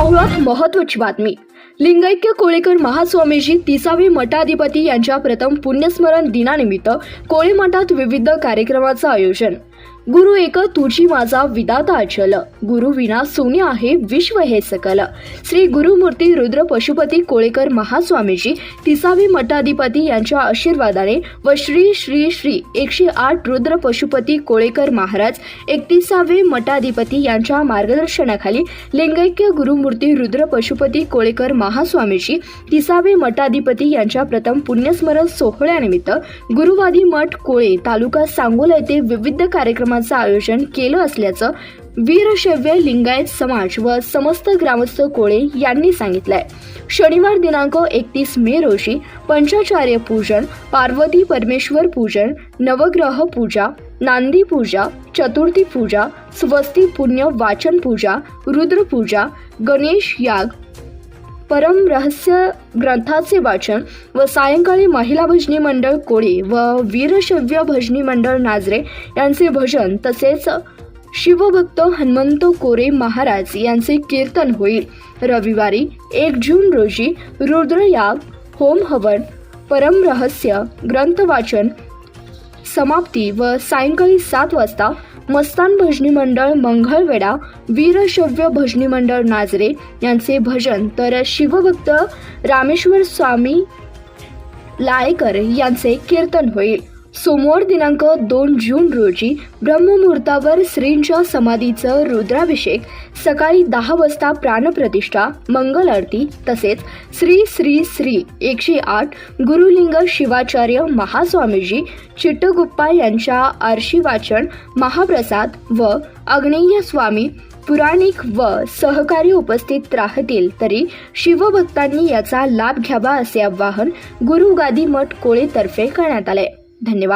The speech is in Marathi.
पाहुयात महत्वाची बातमी. लिंगैक्य कोळेकर महास्वामीजी तिसावे मठाधिपती यांच्या प्रथम पुण्यस्मरण दिनानिमित्त कोळी मठात विविध कार्यक्रमाचं आयोजन. गुरु एक तुझी माझा विदाता अचल गुरु विना सोने आहे विश्व हे सकल. श्री गुरुमूर्ती रुद्र पशुपती कोळेकर महास्वामीजी तिसावे मठाधिपती यांच्या आशीर्वादाने व श्री श्री श्री एकशे आठ रुद्र पशुपती कोळेकर महाराज एकतीसावे मठाधिपती यांच्या मार्गदर्शनाखाली लिंगैक्य गुरुमूर्ती रुद्र पशुपती कोळेकर महास्वामीजी तिसावे मठाधिपती यांच्या प्रथम पुण्यस्मरण सोहळ्यानिमित्त गुरुवादी मठ कोळे तालुका सांगोला येथे विविध कार्यक्रम कार्यक्रमाचं आयोजन केलं असल्याचं वीरशैव्य लिंगायत समाज व समस्त ग्रामस्थ कोळे यांनी सांगितलंय. शनिवार दिनांक एकतीस मे रोजी पंचाचार्य पूजन पार्वती परमेश्वर पूजन नवग्रह पूजा नांदी पूजा चतुर्थी पूजा स्वस्ती पुण्य वाचन पूजा रुद्र पूजा गणेश याग परम रहस्य ग्रंथाचे वाचन व सायंकाळी महिला भजनी मंडळ कोळी व वीरशव्य भजनी मंडळ नाजरे यांचे भजन तसेच शिवभक्त हनुमंत कोरे महाराज यांचे कीर्तन होईल. रविवारी एक जून रोजी रुद्रयाग होम हवन परम रहस्य ग्रंथ वाचन समाप्ती व सायंकाळी सात वाजता मस्तान भजनी मंडळ मंगळवेढा वीरशव्य भजनी मंडळ नाजरे यांचे भजन तर शिवभक्त रामेश्वर स्वामी लाळेकर यांचे कीर्तन होईल. सोमवार दिनांक दोन जून रोजी ब्रह्ममुहूर्तावर श्रींच्या समाधीचं रुद्राभिषेक सकाळी दहा वाजता प्राणप्रतिष्ठा मंगल आरती तसेच श्री श्री श्री एकशे आठ गुरुलिंग शिवाचार्य महास्वामीजी चिट्टगुप्पा यांच्या आरशी वाचन महाप्रसाद व अग्नेय स्वामी पुराणिक व सहकारी उपस्थित राहतील तरी शिवभक्तांनी याचा लाभ घ्यावा असे आवाहन गुरुगादी मठ कोळेतर्फे करण्यात आले. धन्यवाद.